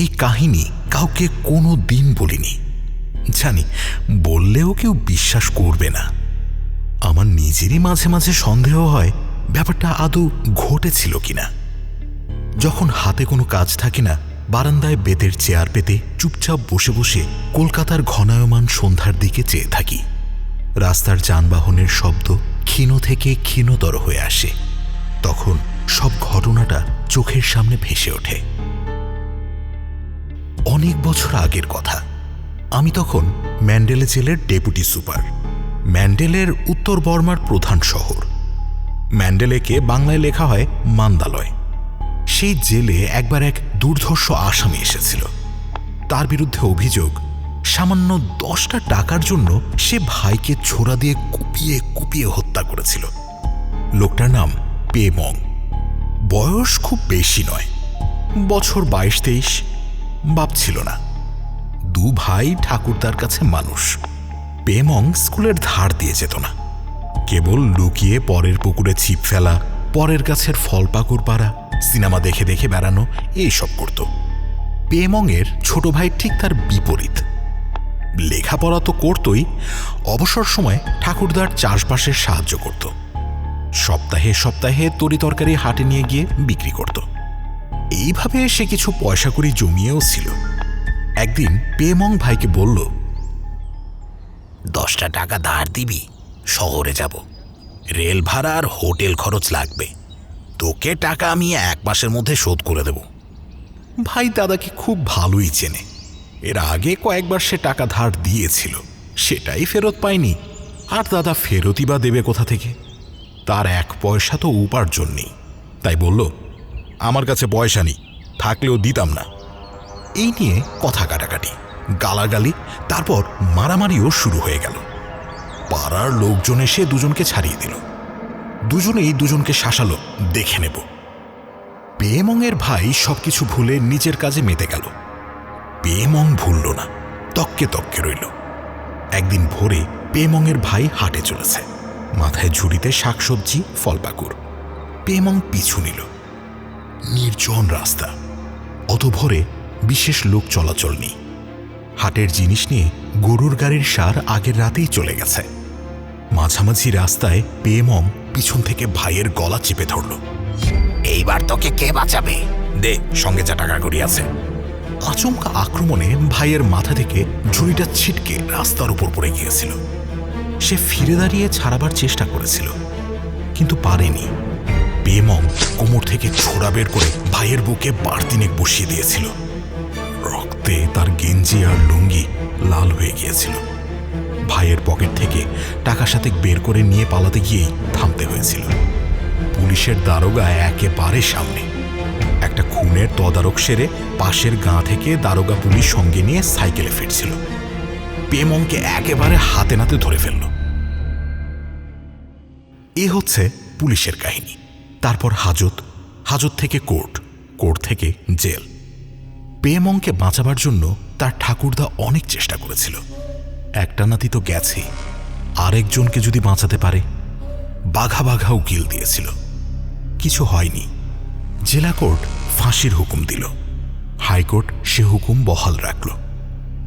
এই কাহিনী কাউকে কোনো দিন বলিনি। জানি, বললেও কেউ বিশ্বাস করবে না। আমার নিজেরই মাঝে মাঝে সন্দেহ হয়, ব্যাপারটা আদৌ ঘটেছিল কিনা। যখন হাতে কোনো কাজ থাকে না, বারান্দায় বেতের চেয়ার পেতে চুপচাপ বসে বসে কলকাতার ঘনায়মান সন্ধ্যার দিকে চেয়ে থাকি। রাস্তার যানবাহনের শব্দ ক্ষীণ থেকে ক্ষীণতর হয়ে আসে। তখন সব ঘটনাটা চোখের সামনে ভেসে ওঠে। অনেক বছর আগের কথা। আমি তখন ম্যান্ডেলে জেলের ডেপুটি সুপার। ম্যান্ডেলের উত্তর বর্মার প্রধান শহর। ম্যান্ডেলেকে বাংলায় লেখা হয় মান্দালয়। সেই জেলে একবার এক দুর্ধর্ষ আসামি এসেছিল। তার বিরুদ্ধে অভিযোগ, সামান্য দশটা টাকার জন্য সে ভাইকে ছোড়া দিয়ে কুপিয়ে কুপিয়ে হত্যা করেছিল। লোকটার নাম পেমং। বয়স খুব বেশি নয়। বছর বাইশ তেইশ বাপ ছিল না। দু ভাই ঠাকুরদার কাছে মানুষ। পেমং স্কুলের ধার দিয়ে যেত না। কেবল লুকিয়ে পরের পুকুরে ছিপ ফেলা, পরের গাছের ফল পাকুর পাড়া, সিনেমা দেখে দেখে বেড়ানো, এইসব করত। পেমংয়ের ছোট ভাই ঠিক তার বিপরীত। লেখাপড়া তো করতই, অবসর সময় ঠাকুরদার চাষবাসের সাহায্য করত। সপ্তাহে সপ্তাহে তরি তরকারি হাটে নিয়ে গিয়ে বিক্রি করত। এইভাবে সে কিছু পয়সা করি জমিয়েও ছিল। একদিন পেমং ভাইকে বলল, দশটা টাকা ধার দিবি, শহরে যাব। রেল ভাড়া আর হোটেল খরচ লাগবে। তোকে টাকা আমি এক মাসের মধ্যে শোধ করে দেব। ভাই দাদাকে খুব ভালোই চেনে। এর আগে কয়েকবার সে টাকা ধার দিয়েছিল, সেটাই ফেরত পায়নি। আর দাদা ফেরতই বা দেবে কোথা থেকে? তার এক পয়সা তো উপার্জন নেই। তাই বলল আমার কাছে পয়সা নেই থাকলেও দিতাম না। এই নিয়ে কথা কাটাকাটি, গালাগালি, তারপর মারামারিও শুরু হয়ে গেল। পাড়ার লোকজন এসে দুজনকে ছাড়িয়ে দিল। দুজনেই দুজনকে শাসালো, দেখে নেব। পেমংয়ের ভাই সবকিছু ভুলে নিজের কাজে মেতে গেল। পেমং ভুলল না, তককে তককে রইল। একদিন ভোরে পেমংয়ের ভাই হাটে চলেছে। মাথায় ঝুড়িতে শাকসবজি ফলপাকুর পেমং পিছু নিল। নির্জন রাস্তা। অত ভোরে বিশেষ লোক চলাচল নেই। হাটের জিনিস নিয়ে গরুর গাড়ির সার আগের রাতেই চলে গেছে। মাঝামাঝি রাস্তায় পেমং পিছন থেকে ভাইয়ের গলা চেপে ধরল। এইবার তোকে কে বাঁচাবে? দে সঙ্গে যা টাকা করি আছে। আচমকা আক্রমণে ভাইয়ের মাথা থেকে ঝুড়িটা ছিটকে রাস্তার উপর পড়ে গিয়েছিল। সে ফিরে দাঁড়িয়ে ছাড়াবার চেষ্টা করেছিল কিন্তু পারেনি। বেমং কোমর থেকে ছোড়া বের করে ভাইয়ের বুকে বাড়তিনেক বসিয়ে দিয়েছিল। রক্তে তার গেঞ্জি আর লুঙ্গি লাল হয়ে গিয়েছিল। ভাইয়ের পকেট থেকে টাকা সাথে বের করে নিয়ে পালাতে গিয়েই থামতে হয়েছিল। পুলিশের দারোগা একেবারে সামনে। একটা খুনের তদারক সেরে পাশের গাঁ থেকে দারোগা পুলিশ সঙ্গে নিয়ে সাইকেলে ফিরছিল। পেমংকে একেবারে হাতে নাতে ধরে ফেলল। এ হচ্ছে পুলিশের কাহিনী। তারপর হাজত হাজত থেকে কোর্ট কোর্ট থেকে জেল। পেমংকে বাঁচাবার জন্য তার ঠাকুরদা অনেক চেষ্টা করেছিল। একটা নাতি তো গেছে, আরেকজনকে যদি বাঁচাতে পারে, বাঘা বাঘা উকিল দিয়েছিল। কিছু হয়নি। জেলা কোর্ট ফাঁসির হুকুম দিল। হাইকোর্ট সে হুকুম বহাল রাখল।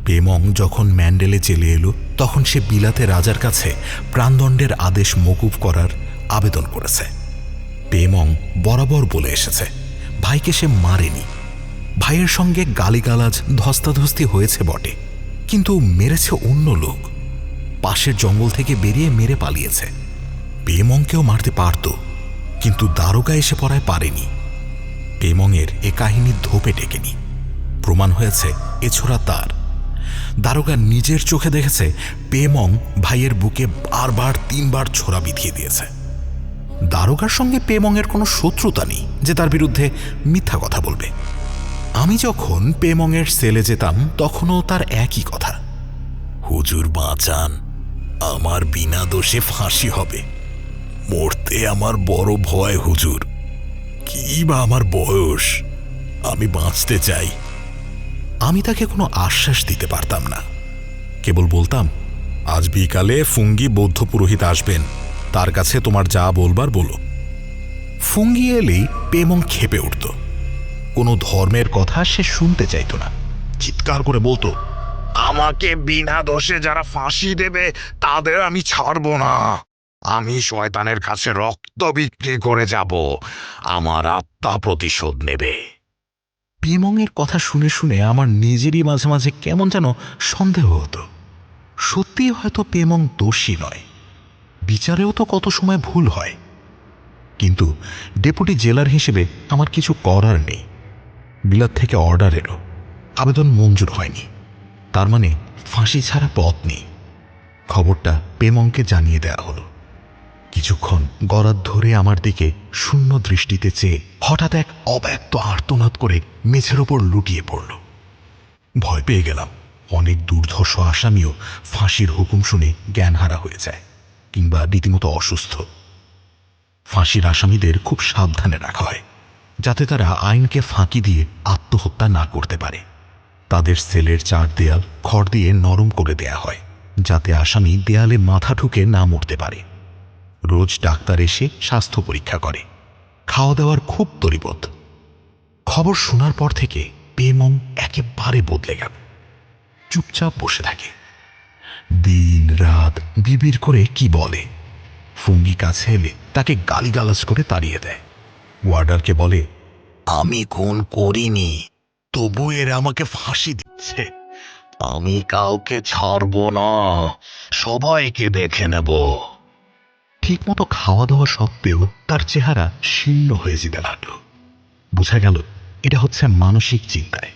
পেমং যখন ম্যান্ডেলে জেলে এলো, তখন সে বিলাতে রাজার কাছে প্রাণদণ্ডের আদেশ মকুব করার আবেদন করেছে। পেমং বরাবর বলে এসেছে। ভাইকে সে মারেনি। ভাইয়ের সঙ্গে গালিগালাজ, ধস্তাধস্তি হয়েছে বটে, কিন্তু মেরেছে অন্য লোক। পাশের জঙ্গল থেকে বেরিয়ে মেরে পালিয়েছে। পেমংকেও মারতে পারত, কিন্তু দারোগা এসে পড়ায় পারেনি। পেমংয়ের এ কাহিনী ধোপে টেকেনি। প্রমাণ হয়েছে, এছাড়া তার। দারোগা নিজের চোখে দেখেছে পেমং ভাইয়ের বুকে বারবার তিনবার ছোড়া বিধিয়ে দিয়েছে। দারোগার সঙ্গে পেমংয়ের কোনো শত্রুতা নেই যে তার বিরুদ্ধে মিথ্যা কথা বলবে। আমি যখন পেমংয়ের সেলে যেতাম, তখনও তার একই কথা। হুজুর বাঁচান, আমার বিনা দোষে ফাঁসি হবে। মরতে আমার বড় ভয়, হুজুর। কি বা আমার বয়স? আমি বাঁচতে চাই। আমি তাকে কোনো আশ্বাস দিতে পারতাম না। কেবল বলতাম, আজ বিকালে ফুঙ্গি বৌদ্ধ পুরোহিত আসবেন। তার কাছে তোমার যা বলবার বলো। ফুঙ্গি এলেই পেমং খেপে উঠত। কোনো ধর্মের কথা সে শুনতে চাইতো না। চিৎকার করে বলতো, আমাকে বিনা দোষে যারা ফাঁসি দেবে, তাদের আমি ছাড়ব না। আমি শয়তানের কাছে রক্ত বিক্রি করে যাব। আমার আত্মা প্রতিশোধ নেবে। পেমংয়ের কথা শুনে শুনে আমার নিজেরই মাঝে মাঝে কেমন যেন সন্দেহ হতো। সত্যিই হয়তো পেমং দোষী নয়। বিচারেও তো কত সময় ভুল হয়। কিন্তু ডেপুটি জেলার হিসেবে আমার কিছু করার নেই। বিলাত থেকে অর্ডার এলো। আবেদন মঞ্জুর হয়নি। তার মানে ফাঁসি ছাড়া পথ নেই। খবরটা পেমংকে জানিয়ে দেওয়া হলো। কিছুক্ষণ গরাদ ধরে আমার দিকে শূন্য দৃষ্টিতে চেয়ে হঠাৎ এক অব্যক্ত আর্তনাদ করে মেঝের ওপর লুটিয়ে পড়ল। ভয় পেয়ে গেলাম। অনেক দুর্ধর্ষ আসামিও ফাঁসির হুকুম শুনে জ্ঞানহারা হয়ে যায়। কিংবা রীতিমতো অসুস্থ। ফাঁসির আসামিদের খুব সাবধানে রাখা হয়, যাতে তারা আইনকে ফাঁকি দিয়ে আত্মহত্যা না করতে পারে। তাদের সেলের চার দেয়াল খড় দিয়ে নরম করে দেয়া হয়, যাতে আসামি দেয়ালে মাথা ঢুকে না মরতে পারে। রোজ ডাক্তার এসে স্বাস্থ্য পরীক্ষা করে। খাওয়া দাওয়ার খুব তরিবত। খবর শোনার পর থেকে পেমং একেবারে বদলে গেল। চুপচাপ বসে থাকে। দিন রাত বিবির করে কি বলে? ফুঙ্গি কাছে এলে তাকে গালিগালাজ করে তাড়িয়ে দেয়। ওয়ার্ডারকে বলে, আমি খুন করিনি, তবু এরা আমাকে ফাঁসি দিচ্ছে। আমি কাউকে ছাড়ব না, সবাইকে দেখে নেব। ঠিকমতো খাওয়া দাওয়া সত্ত্বেও তার চেহারা শীর্ণ হয়ে যেতে লাগল। বোঝা গেল, এটা হচ্ছে মানসিক চিন্তায়।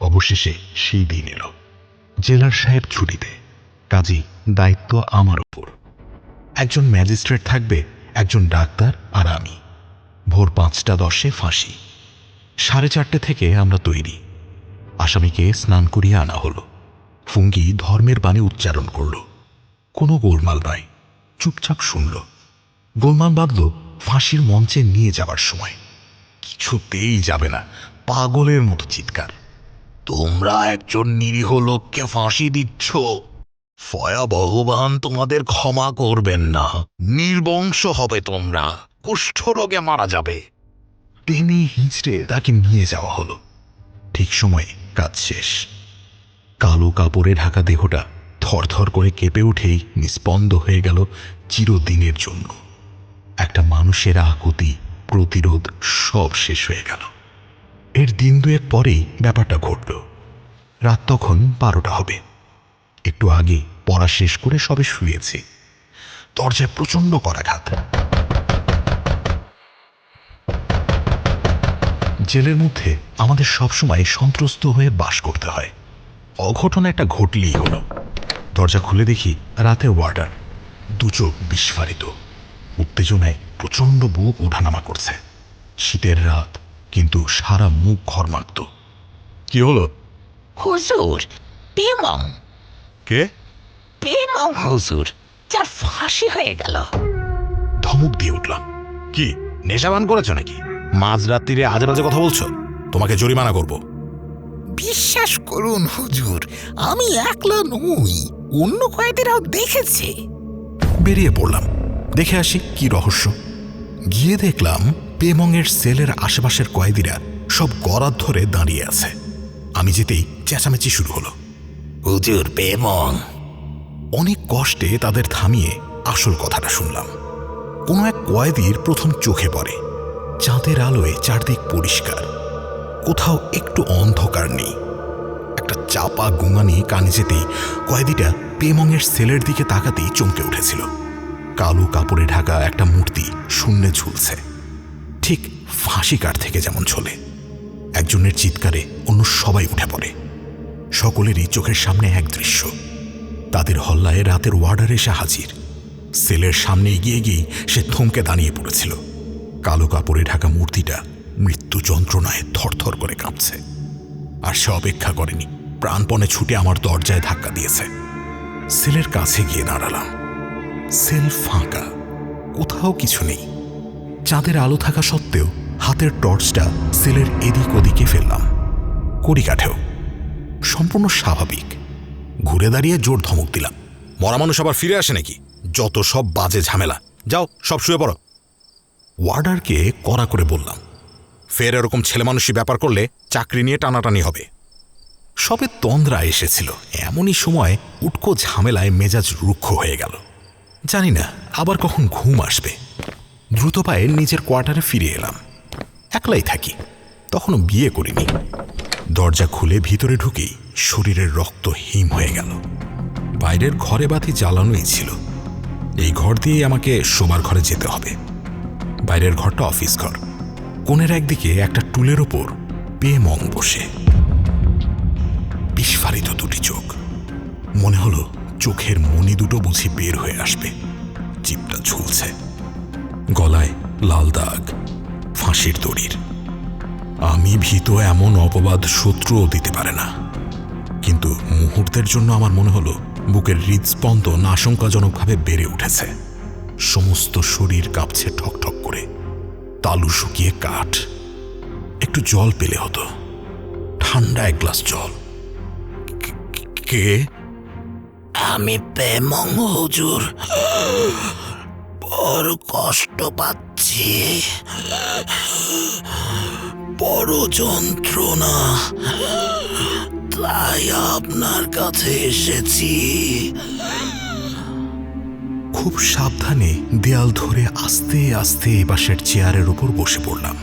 অবশেষে সেই দিন এলো। জেলার সাহেব ছুটিতে কাজী দায়িত্ব আমার ওপর একজন ম্যাজিস্ট্রেট থাকবে, একজন ডাক্তার আর আমি। ভোর পাঁচটা দশে ফাঁসি। সাড়ে চারটে থেকে আমরা তৈরি। আসামিকে স্নান করিয়ে আনা হলো। ফুঙ্গি ধর্মের বাণী উচ্চারণ করল। কোনো গোলমাল নয় চুপচাপ শুনল। গোলমাল বাঁধল ফাঁসির মঞ্চে নিয়ে যাবার সময়। কিছুতেই যাবে না। পাগলের মতো চিৎকার। তোমরা একজন নিরীহ লোককে ফাঁসি দিচ্ছ। ফয়া ভগবান তোমাদের ক্ষমা করবেন না। নির্বংশ হবে তোমরা। কুষ্ঠরোগে মারা যাবে। টেনে হিঁচড়ে তাকে নিয়ে যাওয়া হলো। ঠিক সময়ে কাজ শেষ। কালো কাপড়ে ঢাকা দেহটা থরথর করে কেঁপে উঠেই নিস্পন্দ হয়ে গেল চিরদিনের জন্য। একটা মানুষের আকুতি, প্রতিরোধ সব শেষ হয়ে গেল। এর দিন দুয়েক পরেই ব্যাপারটা ঘটল। রাত তখন বারোটা হবে। একটু আগে পড়া শেষ করে সবে শুয়েছি। দরজায় প্রচণ্ড করাঘাত। জেলের মধ্যে আমাদের সবসময় সন্ত্রস্ত হয়ে বাস করতে হয়। অঘটন একটা ঘটলেই হলো। দরজা খুলে দেখি রাতের ওয়ার্ডার। দু চোখ বিস্ফারিত। উত্তেজনায় প্রচণ্ড বুক ওঠানামা করছে। শীতের রাত, কিন্তু সারা মুখ ঘরমাক্ত। কি হলো? হুজুর পেমং কে? পেমং হুজুর। যার ফাঁসি হয়ে গেল। ধমক দিয়ে উঠলাম। কি নেশাবান করেছ নাকি? মাঝরাত্রিরে আজে বাজে কথা বলছো? তোমাকে জরিমানা করব। বিশ্বাস করুন হুজুর আমি একলা নই অন্য কয়েদিরাও দেখেছে। বেরিয়ে পড়লাম। দেখে আসি কি রহস্য। গিয়ে দেখলাম পেমংয়ের সেলের আশেপাশের কয়েদিরা সব গরাদ ধরে দাঁড়িয়ে আছে। আমি যেতেই চেঁচামেচি শুরু হলো। হুজুর পেমং অনেক কষ্টে তাদের থামিয়ে আসল কথাটা শুনলাম। কোনো এক কয়েদির প্রথম চোখে পড়ে। চাঁদের আলোয় চারদিক পরিষ্কার। কোথাও একটু অন্ধকার নেই। একটা চাপা গুঙানি কানে যেতেই কয়েদিটা পেমংয়ের সেলের দিকে তাকাতেই চমকে উঠেছিল। কালো কাপড়ে ঢাকা একটা মূর্তি শূন্যে ঝুলছে। ঠিক ফাঁসি কাঠ থেকে যেমন ঝোলে। একজনের চিৎকারে অন্য সবাই উঠে পড়ে। সকলেরই চোখের সামনে এক দৃশ্য। তাদের হল্লায় রাতের ওয়ার্ডার এসে হাজির। সেলের সামনে এগিয়ে গিয়েই সে থমকে দাঁড়িয়ে পড়েছিল। কালো কাপড়ে ঢাকা মূর্তিটা মৃত্যু যন্ত্রণায় থরথর করে কাঁপছে। আর সে অপেক্ষা করেনি, প্রাণপণে ছুটে আমার দরজায় ধাক্কা দিয়েছে। সেলের কাছে গিয়ে দাঁড়ালাম। সেল ফাঁকা, কোথাও কিছু নেই। চাঁদের আলো থাকা সত্ত্বেও হাতের টর্চটা সেলের এদিক ওদিকে ফেললাম। কড়ি কাঠেও সম্পূর্ণ স্বাভাবিক। ঘুরে দাঁড়িয়ে জোর ধমক দিলাম। মরা মানুষ আবার ফিরে আসে নাকি? যত সব বাজে ঝামেলা। যাও, সব শুয়ে পড়ো। ওয়ার্ডারকে কড়া করে বললাম, ফের এরকম ছেলে মানুষই ব্যাপার করলে চাকরি নিয়ে টানাটানি হবে। সবে তন্দ্রা এসেছিল। এমনই সময় উটকো ঝামেলায় মেজাজ রুক্ষ হয়ে গেল। জানি না, আবার কখন ঘুম আসবে। দ্রুত পায়ে নিজের কোয়ার্টারে ফিরে এলাম। একলাই থাকি, তখনও বিয়ে করিনি। দরজা খুলে ভিতরে ঢুকেই শরীরের রক্ত হিম হয়ে গেল। বাইরের ঘরে বাতি জ্বালানোই ছিল। এই ঘর দিয়েই আমাকে শোবার ঘরে যেতে হবে। বাইরের ঘরটা অফিস ঘর। কোণের একদিকে একটা টুলের ওপর পেমং বসে। বিস্ফারিত দুটি চোখ। মনে হলো চোখের মনি দুটো বুঝি বের হয়ে আসবে। জিপটা ঝুলছে। গলায় লাল দাগ। ফাঁসির দড়ির। আমি ভীত এমন অপবাদ শত্রুও দিতে পারে না। কিন্তু মুহূর্তের জন্য আমার মনে হলো, বুকের হৃদস্পন্দন আশঙ্কাজনকভাবে বেড়ে উঠেছে। সমস্ত শরীর কাঁপছে ঠকঠক করে। তালু শুকিয়ে কাঠ। একটু জল পেলে হতো। ঠান্ডা এক গ্লাস জল। কে- আমি পেমং হুজুর। বড় কষ্ট পাচ্ছি। বড় যন্ত্রণা। তাই আপনার কাছে এসেছি। খুব সাবধানে দেয়াল ধরে আস্তে আস্তে এপাশের চেয়ারের উপর বসে পড়লাম।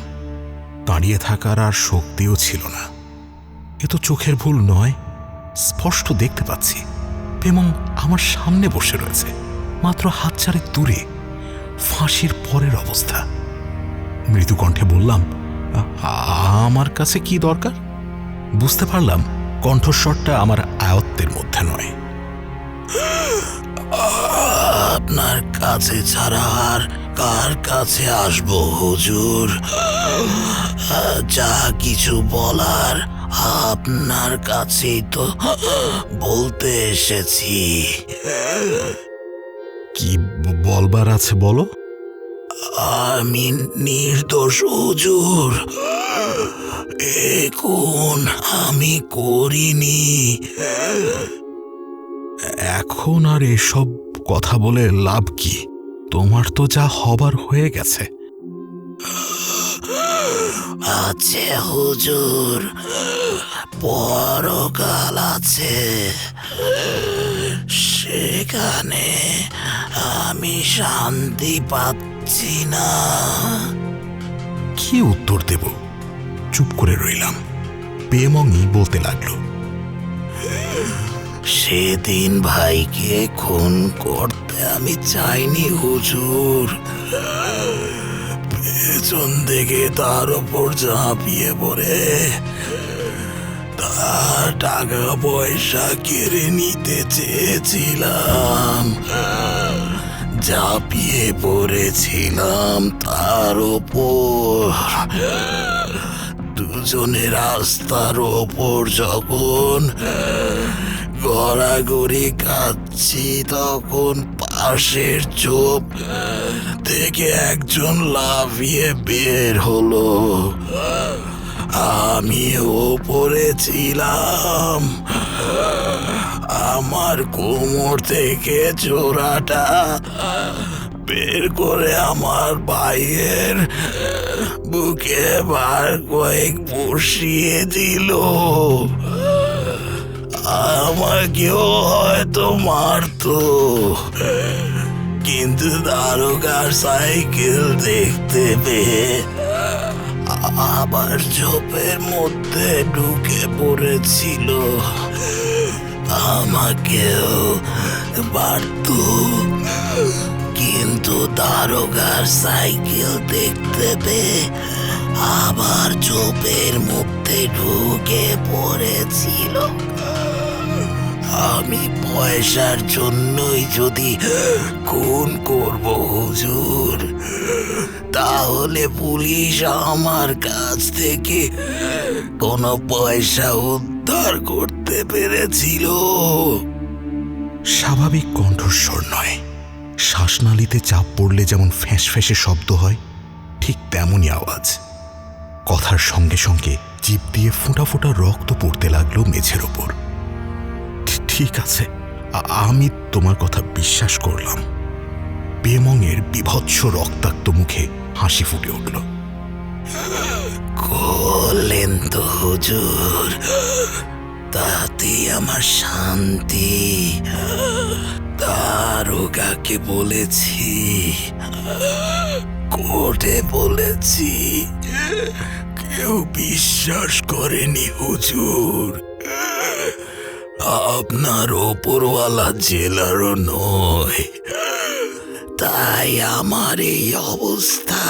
দাঁড়িয়ে থাকার আর শক্তিও ছিল না। এ তো চোখের ভুল নয়, স্পষ্ট দেখতে পাচ্ছি। এবং আমার সামনে বসে রয়েছে, মাত্র হাত চারেক দূরে, ফাঁসির পরের অবস্থা। মৃদু কণ্ঠে বললাম "আ- আমার কাছে কি দরকার? বুঝতে পারলাম, কণ্ঠস্বরটা আমার আয়ত্তের মধ্যে নয়। আপনার কাছে ছাড়া আর কার কাছে আসব, হুজুর? যা কিছু বলার আপনার কাছেই তো বলতে এসেছি। কি বলবার আছে বলো? আমি নির্দোষ হুজুর। এখন আমি করিনি। এখন আর এসব কথা বলে লাভ কি? তোমার তো যা হবার হয়ে গেছে। আছে হুজুর। পরকাল আছে। সেখানে আমি শান্তি পাচ্ছি না। কি উত্তর দেব? চুপ করে রইলাম। পেমংই বলতে লাগল সেদিন ভাইকে খুন করতে আমি চাইনি হুজুর। পেছন থেকে তার ওপর ঝাঁপিয়ে পড়ে। তার টাকা পয়সা কেড়ে নিতে চেয়েছিলাম। ঝাঁপিয়ে পড়েছিলাম তার ওপর। দুজনে রাস্তার ওপর যখন গড়াগড়ি খাচ্ছি তখন পাশের চোপ থেকে একজন লাফিয়ে বের হলো। আমি ওপরে ছিলাম। আমার কোমর থেকে চোরাটা বের করে আমার ভাইয়ের বুকে বার কয়েক বসিয়ে দিল। আমাকেও হয়তো মারতো। কিন্তু দারোগার সাইকেল দেখতে পেয়ে আবার ঝোপের মধ্যে ঢুকে পড়েছিল। আমাকেও বাড়ত। কিন্তু দারোগার সাইকেল দেখতে পেয়ে আবার চোপের মধ্যে ঢুকে পড়েছিল। আমি পয়সার জন্যই যদি খুন করব, হুজুর। তাহলে পুলিশ আমার কাছ থেকে কোনো পয়সা উদ্ধার করতে পেরেছিল। স্বাভাবিক কণ্ঠস্বর নয়। শ্বাসনালীতে চাপ পড়লে যেমন ফ্যাঁস ফ্যাঁসে শব্দ হয়, ঠিক তেমনই আওয়াজ। কথার সঙ্গে সঙ্গে জিভ দিয়ে ফোঁটা ফোঁটা রক্ত পড়তে লাগল মেঝের ওপর। ঠিক আছে আমি তোমার কথা বিশ্বাস করলাম। পেমংয়ের বিভৎস রক্তাক্ত মুখে হাসি ফুটে উঠল। করলেন তো হুজুর, তাতে আমার শান্তি। দারোগাকে বলেছি, কোর্টে বলেছি, কেউ বিশ্বাস করেনি হুজুর। আপনার ওপরওয়ালা জেলারও নয়। তাই আমার এই অবস্থা।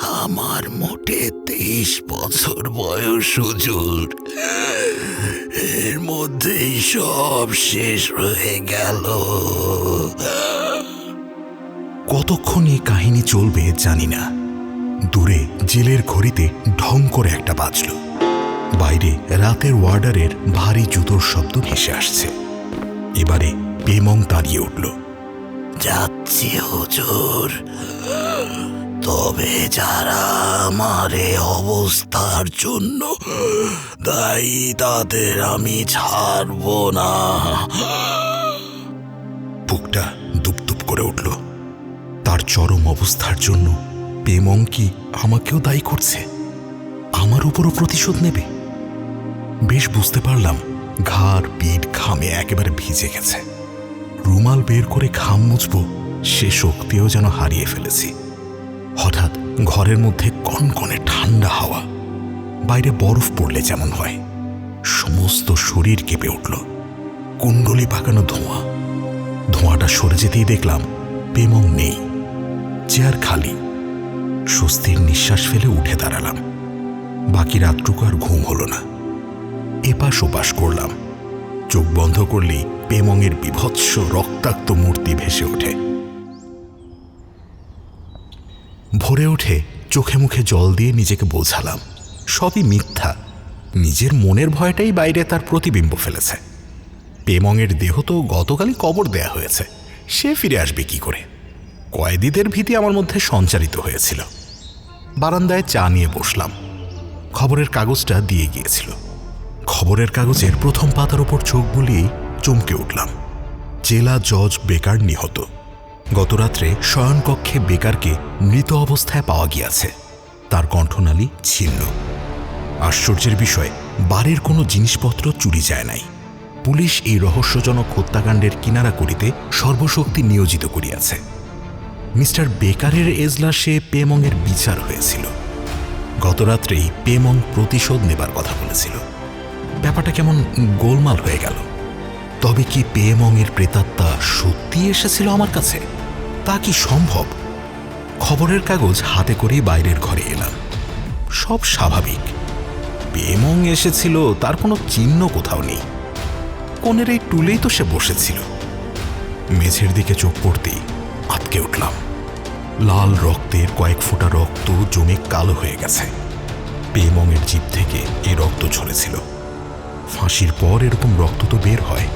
আমার মোটে তেইশ বছর বয়স হুজুর। এর মধ্যেই সব শেষ হয়ে গেল। কতক্ষণ এই কাহিনী চলবে জানি না। দূরে জেলের ঘড়িতে ঢং করে একটা বাজল। বাইরে রাতের ওয়ার্ডারের ভারী জুতোর শব্দ ভেসে আসছে। এবারে পেমং দাঁড়িয়ে উঠল। যাচ্ছি, হুজুর। তবে যারা আমার এই অবস্থার জন্য দায়ী, তাদের আমি ছাড়ব না। বুকটা দুপদুপ করে উঠল। তার চরম অবস্থার জন্য পেমং কি আমাকেও দায়ী করছে। আমার উপরও প্রতিশোধ নেবে। বেশ বুঝতে পারলাম, ঘাড়, পিঠ ঘামে একেবারে ভিজে গেছে। রুমাল বের করে ঘাম মুছব, সে শক্তিও যেন হারিয়ে ফেলেছি। হঠাৎ ঘরের মধ্যে কনকনে ঠান্ডা হাওয়া, বাইরে বরফ পড়লে যেমন হয়। সমস্ত শরীর কেঁপে উঠল, কুণ্ডলি পাকানো ধোঁয়া। ধোঁয়াটা সরে যেতেই দেখলাম পেমং নেই, চেয়ার খালি। স্বস্তির নিঃশ্বাস ফেলে উঠে দাঁড়ালাম। বাকি রাতটুকু আর ঘুম হলো না। এপাশ ওপাশ করলাম। চোখ বন্ধ করলেই পেমংয়ের বিভৎস রক্তাক্ত মূর্তি ভেসে ওঠে। ভরে উঠে চোখে মুখে জল দিয়ে নিজেকে বোঝালাম, সবই মিথ্যা। নিজের মনের ভয়টাই বাইরে তার প্রতিবিম্ব ফেলেছে। পেমংয়ের দেহ তো গতকালই কবর দেয়া হয়েছে, সে ফিরে আসবে কি করে? কয়েদিদের ভীতি আমার মধ্যে সঞ্চারিত হয়েছিল। বারান্দায় চা নিয়ে বসলাম। খবরের কাগজটা দিয়ে গিয়েছিল। খবরের কাগজের প্রথম পাতার ওপর চোখ বুলিয়েই চমকে উঠলাম। জেলা জজ বেকার নিহত। গতরাত্রে শয়নকক্ষে বেকারকে মৃত অবস্থায় পাওয়া গিয়াছে। তার কণ্ঠনালী ছিন্ন। আশ্চর্যের বিষয়, বাড়ির কোনো জিনিসপত্র চুরি যায় নাই। পুলিশ এই রহস্যজনক হত্যাকাণ্ডের কিনারা করিতে সর্বশক্তি নিয়োজিত করিয়াছে। মিস্টার বেকারের এজলাসে পেমংয়ের বিচার হয়েছিল। গতরাত্রেই পেমং প্রতিশোধ নেবার কথা বলেছিল। ব্যাপারটা কেমন গোলমাল হয়ে গেল। তবে কি পেমংয়ের প্রেতাত্মা সত্যি এসেছিল আমার কাছে? তা কি সম্ভব? খবরের কাগজ হাতে করেই বাইরের ঘরে এলাম। সব স্বাভাবিক। পেমং এসেছিল, তার কোনো চিহ্ন কোথাও নেই। কনের এই টুলেই তো সে বসেছিল। মেঝের দিকে চোখ পড়তেই আটকে উঠলাম। লাল রক্তের কয়েক ফোঁটা রক্ত জমে কালো হয়ে গেছে। পেমংয়ের জিভ থেকে এ রক্ত ঝরেছিল। ফাঁসির পর এরকম রক্ত তো বের হয়।